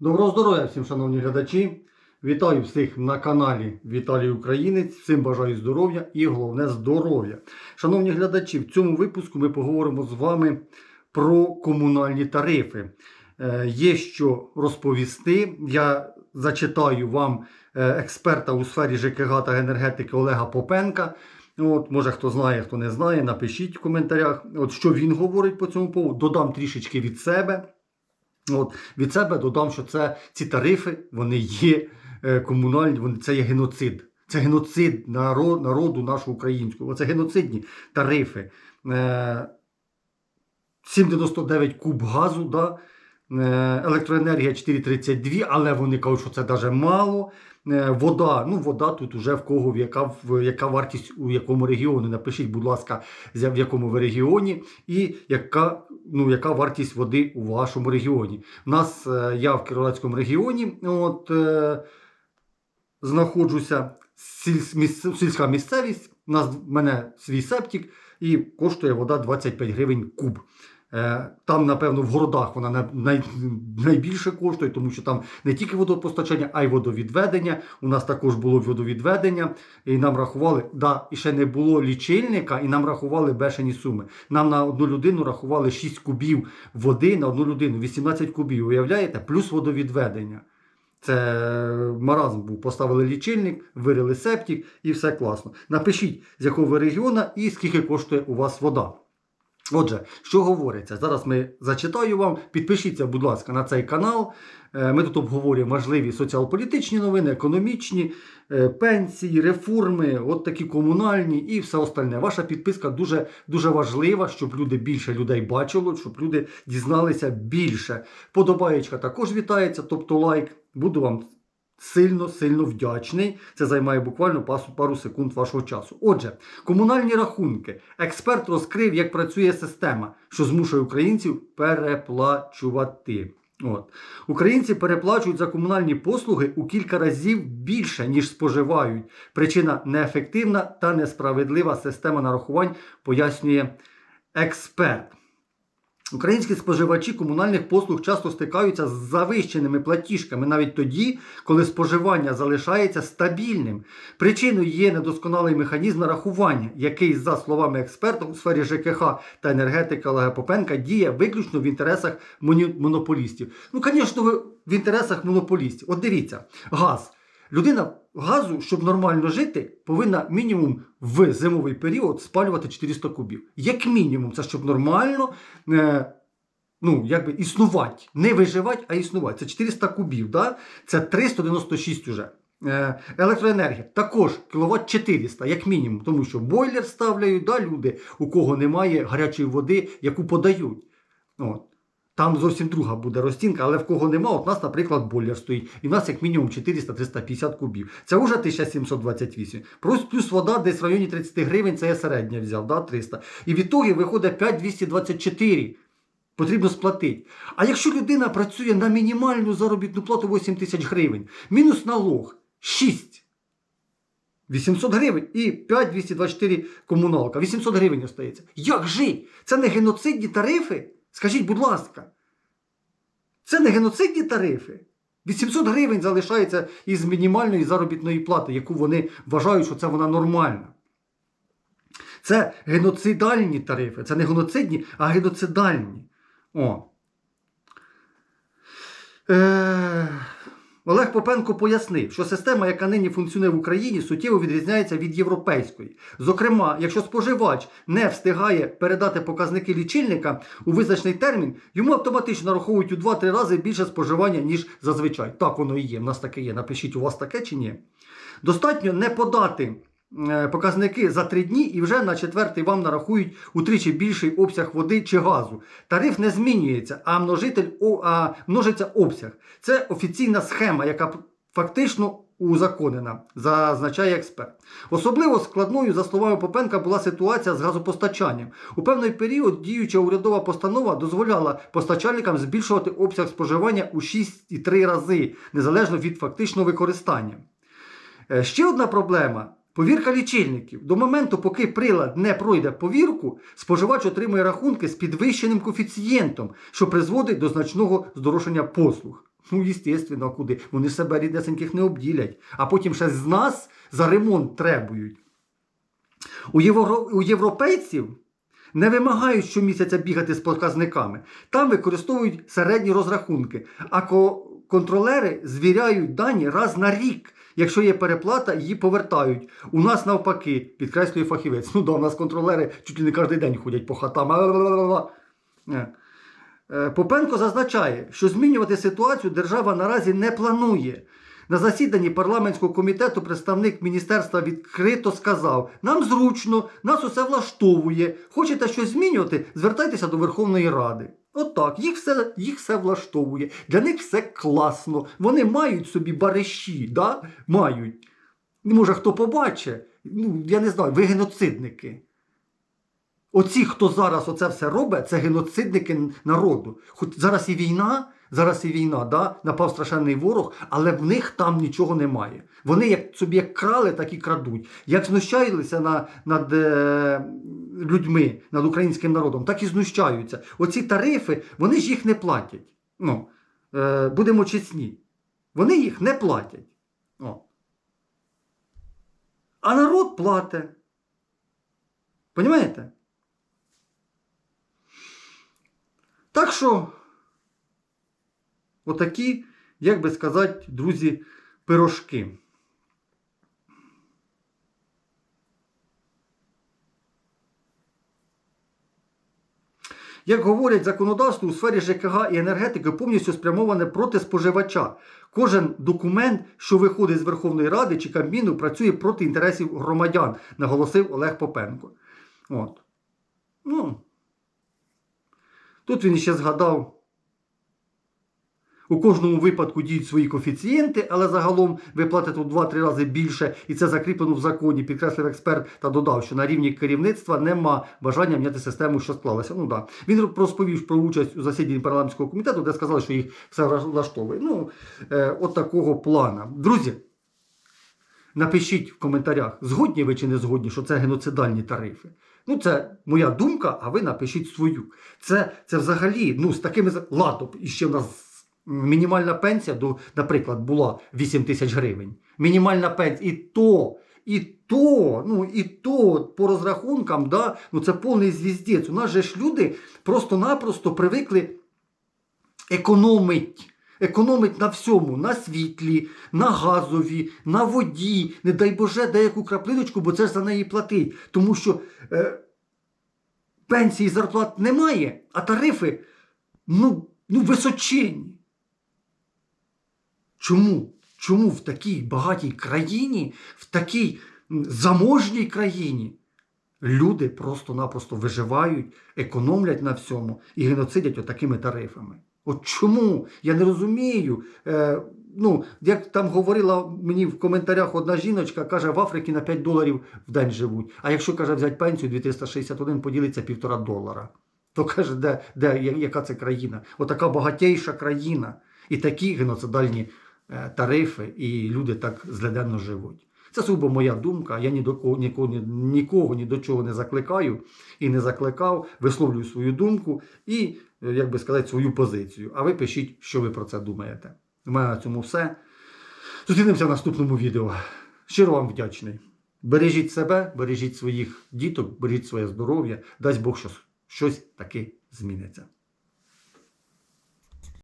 Доброго здоров'я всім, шановні глядачі. Вітаю всіх на каналі Віталій Українець. Всім бажаю здоров'я і головне здоров'я. Шановні глядачі, в цьому випуску ми поговоримо з вами про комунальні тарифи. Е, Є що розповісти. Я зачитаю вам е, експерта у сфері ЖКГ та енергетики Олега Попенка. От, може хто знає, хто не знає, напишіть в коментарях, от, що він говорить по цьому поводу. Додам трішечки від себе. От, від себе додам, що це ці тарифи вони є е, комунальні, вони, це є геноцид. Це геноцид народ, народу нашого українського. Це геноцидні тарифи. Е, 7,99 куб газу, да? е, електроенергія 4,32, але вони кажуть, що це навіть мало. Е, вода, ну вода тут уже в кого, яка, яка вартість у якому регіоні. Напишіть, будь ласка, в якому ви регіоні, і яка, ну, яка вартість води у вашому регіоні. У нас е, я в Кіровоградському регіоні от, е, знаходжуся, сіль- міс- сільська місцевість, у нас в мене свій септик, і коштує вода 25 гривень куб. Е, Там, напевно, в городах вона найбільше коштує, тому що там не тільки водопостачання, а й водовідведення. У нас також було водовідведення, і нам рахували, да, і ще не було лічильника, і нам рахували бешені суми. Нам на одну людину рахували 6 кубів води на одну людину, 18 кубів. Уявляєте? Плюс водовідведення. Це маразм був. Поставили лічильник, вирили септик і все класно. Напишіть, з якого ви регіону і скільки коштує у вас вода. Отже, що говориться? Зараз ми зачитаю вам. Підпишіться, будь ласка, на цей канал. Е, Ми тут обговорюємо важливі соціал-політичні новини, економічні, е, пенсії, реформи, от такі комунальні і все остальне. Ваша підписка дуже, дуже важлива, щоб люди більше людей бачило, щоб люди дізналися більше. Подобаєчка також вітається, тобто лайк. Буду вам сильно, сильно вдячний. Це займає буквально пару секунд вашого часу. Отже, комунальні рахунки. Експерт розкрив, як працює система, що змушує українців переплачувати. От. Українці переплачують за комунальні послуги у кілька разів більше, ніж споживають. Причина неефективна та несправедлива система нарахувань, пояснює експерт. Українські споживачі комунальних послуг часто стикаються з завищеними платіжками навіть тоді, коли споживання залишається стабільним. Причиною є недосконалий механізм нарахування, який, за словами експерта у сфері ЖКХ та енергетики Олега Попенка, діє виключно в інтересах монополістів. Ну, звісно, в інтересах монополістів. От дивіться, газ. Людина газу, щоб нормально жити, повинна мінімум в зимовий період спалювати 400 кубів. Як мінімум, це щоб нормально е, ну, якби існувати. Не виживати, а існувати. Це 400 кубів, да? це 396 уже. Е, електроенергія також кіловат 400, як мінімум, тому що бойлер ставляють да, люди, у кого немає гарячої води, яку подають. От. Там зовсім друга буде розцінка, але в кого нема, от у нас, наприклад, бойлер стоїть. І в нас як мінімум 400-350 кубів. Це вже 1728. Плюс, вода десь в районі 30 гривень, це я середня взяв, да, 300. І від того виходить 5224. Потрібно сплатити. А якщо людина працює на мінімальну заробітну плату 8 тисяч гривень, мінус налог 6. 800 гривень і 5224 комуналка. 800 гривень остається. Як жить? Це не геноцидні тарифи? Скажіть, будь ласка. Це не геноцидні тарифи. 800 гривень залишається із мінімальної заробітної плати, яку вони вважають, що це вона нормальна. Це геноцидальні тарифи. Це не геноцидні, а геноцидальні. О. Е... Олег Попенко пояснив, що система, яка нині функціонує в Україні, суттєво відрізняється від європейської. Зокрема, якщо споживач не встигає передати показники лічильника у визначений термін, йому автоматично нараховують у 2-3 рази більше споживання, ніж зазвичай. Так воно і є. В нас таке є. Напишіть, у вас таке чи ні. Достатньо не подати показники за 3 дні і вже на четвертий вам нарахують утричі більший обсяг води чи газу. Тариф не змінюється, а множитель а множиться обсяг. Це офіційна схема, яка фактично узаконена, зазначає експерт. Особливо складною, за словами Попенка, була ситуація з газопостачанням. У певний період діюча урядова постанова дозволяла постачальникам збільшувати обсяг споживання у 6,3 рази, незалежно від фактичного використання. Е, Ще одна проблема. Повірка лічильників. До моменту, поки прилад не пройде повірку, споживач отримує рахунки з підвищеним коефіцієнтом, що призводить до значного здорожчання послуг. Ну, звісно, куди? Вони себе ріднесеньких не обділять, а потім ще з нас за ремонт требують. У, євро... у європейців не вимагають щомісяця бігати з показниками. Там використовують середні розрахунки, а ко- контролери звіряють дані раз на рік. Якщо є переплата, її повертають. У нас навпаки, підкреслює фахівець. Ну да, у нас контролери чуть ли не кожен день ходять по хатам. Е. Е, Попенко зазначає, що змінювати ситуацію держава наразі не планує. На засіданні парламентського комітету представник міністерства відкрито сказав: нам зручно, нас усе влаштовує. Хочете щось змінювати? Звертайтеся до Верховної Ради. От їх все, їх все влаштовує. Для них все класно. Вони мають собі бариші, да? мають. Може, хто побачить, ну, я не знаю, ви геноцидники. Оці, хто зараз оце все робить, це геноцидники народу. Хоч зараз і війна, зараз і війна, да? напав страшенний ворог, але в них там нічого немає. Вони як собі як крали, так і крадуть. Як знущалися на, над е, людьми, над українським народом, так і знущаються. Оці тарифи, вони ж їх не платять. Ну, е, будемо чесні. Вони їх не платять. О. А народ платить. Понімаєте? Так що, отакі, як би сказати, друзі, пирожки. Як говорять, законодавство у сфері ЖКГ і енергетики повністю спрямоване проти споживача. Кожен документ, що виходить з Верховної Ради чи Кабміну, працює проти інтересів громадян, наголосив Олег Попенко. От. Ну, Тут він ще згадав, у кожному випадку діють свої коефіцієнти, але загалом ви платите у 2-3 рази більше, і це закріплено в законі, підкреслив експерт та додав, що на рівні керівництва нема бажання міняти систему, що склалася. Ну да. Він розповів про участь у засіданні парламентського комітету, де сказали, що їх все влаштовує. Ну, е, от такого плана. Друзі, напишіть в коментарях, згодні ви чи не згодні, що це геноцидальні тарифи. Ну, це моя думка, а ви напишіть свою. Це, це взагалі, ну, з такими ладно, і ще в нас мінімальна пенсія, наприклад, була 8 тисяч гривень. Мінімальна пенсія, і то, і то, ну, і то по розрахункам, да, ну, це повний звіздець. У нас же ж люди просто-напросто привикли економить. Економить на всьому, на світлі, на газові, на воді, не дай Боже, деяку краплиночку, бо це ж за неї платить. Тому що е, пенсії зарплат немає, а тарифи ну, ну, височенні. Чому? Чому в такій багатій країні, в такій заможній країні люди просто-напросто виживають, економлять на всьому і геноцидять отакими тарифами? От чому? Я не розумію. Е, ну, як там говорила мені в коментарях одна жіночка, каже, в Африці на 5 доларів в день живуть. А якщо каже, взяти пенсію 2361, поділиться півтора долара. То каже, де, де, яка це країна? Отака багатейша країна. І такі геноцидальні тарифи, і люди так зледенно живуть. Це сугубо моя думка. Я ні до кого, нікого, ні- нікого ні до чого не закликаю і не закликав, висловлюю свою думку і, е, як би сказати, свою позицію. А ви пишіть, що ви про це думаєте. У мене на цьому все. Зустрінемося в наступному відео. Щиро вам вдячний. Бережіть себе, бережіть своїх діток, бережіть своє здоров'я. Дасть Бог, що щось таки зміниться.